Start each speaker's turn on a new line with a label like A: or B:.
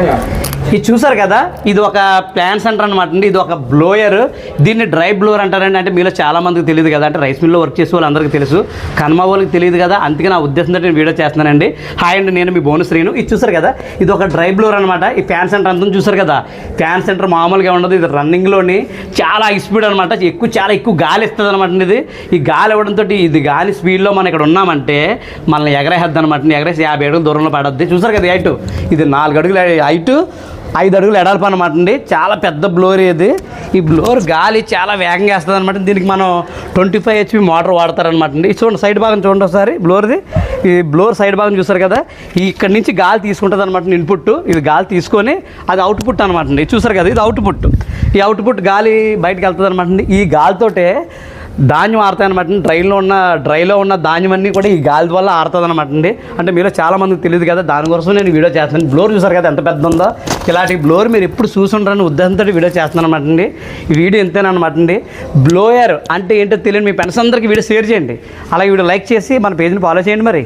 A: Yeah. ఇది చూసారు కదా? ఇది ఒక ప్లాన్ సెంటర్ అనమాట అండి. ఇది ఒక బ్లోయర్. దీన్ని డ్రై బ్లోయర్ అంటారండి. అంటే మీలో చాలా మందికి తెలియదు కదా. అంటే రైస్ మిల్లో వర్క్ చేసే వాళ్ళందరికీ తెలుసు. కనుమ వాళ్ళకి తెలియదు కదా. అందుకే నా ఉద్దేశంతో నేను వీడియో చేస్తున్నానండి. హాయ్ అండి. నేను మీ బోనస్ శ్రీను. ఇది చూసారు కదా? ఇది ఒక డ్రై బ్లోయర్ అనమాట ఈ ఫ్యాన్ సెంటర్ అంతా చూసారు కదా? ఫ్యాన్ సెంటర్ మామూలుగా ఉండదు. ఇది రన్నింగ్లోని చాలా హై స్పీడ్ అనమాట ఎక్కువ చాలా ఎక్కువ గాలి ఇస్తుంది అనమాట ఇది. ఈ గాలి ఇవ్వడంతో ఇది గాలి స్పీడ్లో మనం ఇక్కడ ఉన్నామంటే మనల్ని ఎగరేద్ది అనమాట ఎగరేసి యాభై అడుగుల దూరంలో పడద్ది. చూసారు కదా హైట్ ఇది నాలుగు అడుగుల హైట్ ఐదు అడుగులు ఎడల్పు అనమాట అండి. చాలా పెద్ద బ్లోర్ ఇది. ఈ బ్లోర్ గాలి చాలా వేగంగా వేస్తుంది అనమాట దీనికి మనం ట్వంటీ ఫైవ్ హెచ్పి మోటార్ వాడతారనమాట అండి. ఇది చూడండి సైడ్ భాగం చూడండి ఒకసారి. బ్లోర్ది. ఈ బ్లోర్ సైడ్ భాగం చూసారు కదా? ఈ ఇక్కడ నుంచి గాలి తీసుకుంటుంది అనమాట ఇన్పుట్ ఇది గాలి తీసుకొని అది అవుట్పుట్ అనమాట అండి. ఇది చూసారు కదా? ఇది అవుట్పుట్ ఈ అవుట్పుట్ గాలి బయటకు వెళ్తుంది అనమాట అండి. ఈ గాలితోటే ధాన్యం ఆరుతాయి అనమాట డ్రైలో ఉన్న డ్రైలో ఉన్న ధాన్యం అన్నీ కూడా ఈ గాలి వల్ల ఆరుతుంది అనమాట అండి అంటే మీలో చాలామందికి తెలియదు కదా దానికోసం నేను వీడియో చేస్తాను బ్లోర్ చూసారు కదా ఎంత పెద్ద ఉందో? ఇలాంటి బ్లోర్ మీరు ఎప్పుడు చూసుంటారని ఉద్దేశంతో వీడియో చేస్తున్నాను అనమాట అండి ఈ వీడియో ఎంతేనమాట అండి బ్లోయర్ అంటే ఏంటో తెలియని మీ ఫ్రెండ్స్ అందరికీ వీడియో షేర్ చేయండి. అలాగే వీడియో లైక్ చేసి మన పేజ్ని ఫాలో చేయండి మరి.